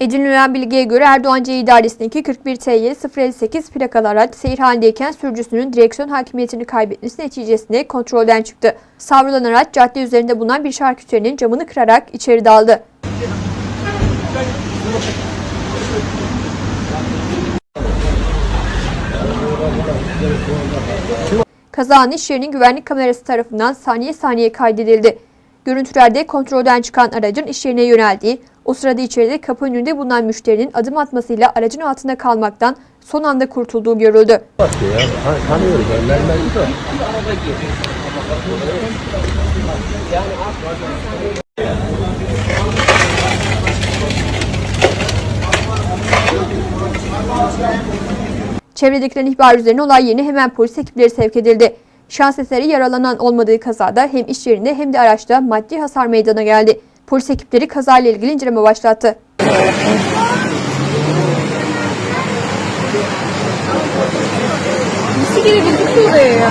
Edinilen bilgiye göre Erdoğan C idaresindeki 41 TY 058 plakalı araç seyir halindeyken sürücüsünün direksiyon hakimiyetini kaybetmesi neticesinde kontrolden çıktı. Savrulan araç cadde üzerinde bulunan bir şarküterinin camını kırarak içeri daldı. Kazanın iş yerinin güvenlik kamerası tarafından saniye saniye kaydedildi. Görüntülerde kontrolden çıkan aracın iş yerine yöneldiği, o sırada içeride kapı önünde bulunan müşterinin adım atmasıyla aracın altında kalmaktan son anda kurtulduğu görüldü. Çevredekilerin ihbar üzerine olay yerine hemen polis ekipleri sevk edildi. Şans eseri yaralanan olmadığı kazada hem iş yerinde hem de araçta maddi hasar meydana geldi. Polis ekipleri kazayla ilgili inceleme başlattı. Nasıl girebildik ki oraya ya?